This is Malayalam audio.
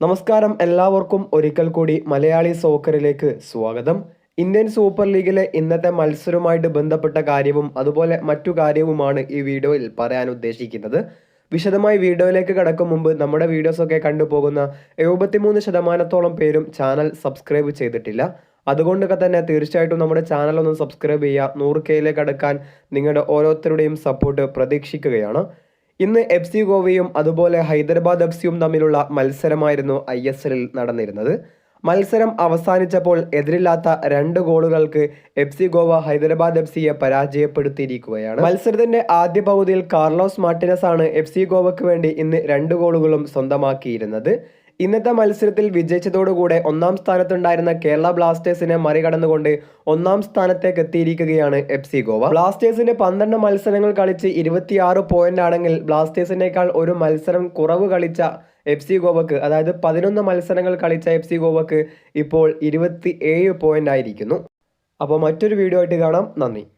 നമസ്കാരം എല്ലാവർക്കും ഒരിക്കൽ കൂടി മലയാളി സോക്കറിലേക്ക് സ്വാഗതം. ഇന്ത്യൻ സൂപ്പർ ലീഗിലെ ഇന്നത്തെ മത്സരവുമായിട്ട് ബന്ധപ്പെട്ട കാര്യവും അതുപോലെ മറ്റു കാര്യവുമാണ് ഈ വീഡിയോയിൽ പറയാൻ ഉദ്ദേശിക്കുന്നത്. വിശദമായി വീഡിയോയിലേക്ക് കടക്കും മുമ്പ് നമ്മുടെ വീഡിയോസൊക്കെ കണ്ടുപോകുന്ന എഴുപത്തിമൂന്ന് ശതമാനത്തോളം പേരും ചാനൽ സബ്സ്ക്രൈബ് ചെയ്തിട്ടില്ല. അതുകൊണ്ടൊക്കെ തന്നെ തീർച്ചയായിട്ടും നമ്മുടെ ചാനൽ ഒന്ന് സബ്സ്ക്രൈബ് ചെയ്യുക. നൂറ് കെയിലേക്ക് കടക്കാൻ നിങ്ങളുടെ ഓരോരുത്തരുടെയും സപ്പോർട്ട് പ്രതീക്ഷിക്കുകയാണ്. ഇന്ന് എഫ് സി ഗോവയും അതുപോലെ ഹൈദരാബാദ് എഫ് സിയും തമ്മിലുള്ള മത്സരമായിരുന്നു ഐ എസ് എല്ലിൽ നടന്നിരുന്നത്. മത്സരം അവസാനിച്ചപ്പോൾ എതിരില്ലാത്ത രണ്ട് ഗോളുകൾക്ക് F C Goa Hyderabad F സിയെ പരാജയപ്പെടുത്തിയിരിക്കുകയാണ്. മത്സരത്തിന്റെ ആദ്യ പകുതിയിൽ കാർലോസ് മാർട്ടിനസ് ആണ് എഫ് സി ഗോവയ്ക്ക് വേണ്ടി ഇന്ന് രണ്ട് ഗോളുകളും സ്വന്തമാക്കിയിരുന്നത്. ഇന്നത്തെ മത്സരത്തിൽ വിജയിച്ചതോടുകൂടെ ഒന്നാം സ്ഥാനത്തുണ്ടായിരുന്ന കേരള ബ്ലാസ്റ്റേഴ്സിനെ മറികടന്നുകൊണ്ട് ഒന്നാം സ്ഥാനത്തേക്ക് എത്തിയിരിക്കുകയാണ് എഫ് സി ഗോവ. ബ്ലാസ്റ്റേഴ്സിന് പന്ത്രണ്ട് മത്സരങ്ങൾ കളിച്ച് ഇരുപത്തിയാറ് പോയിന്റ് ആണെങ്കിൽ ബ്ലാസ്റ്റേഴ്സിനേക്കാൾ ഒരു മത്സരം കുറവ് കളിച്ച എഫ് സി ഗോവക്ക് അതായത് പതിനൊന്ന് മത്സരങ്ങൾ കളിച്ച എഫ് സി ഗോവക്ക് ഇപ്പോൾ ഇരുപത്തി ഏഴ് പോയിന്റ് ആയിരിക്കുന്നു. അപ്പോൾ മറ്റൊരു വീഡിയോ ആയിട്ട് കാണാം. നന്ദി.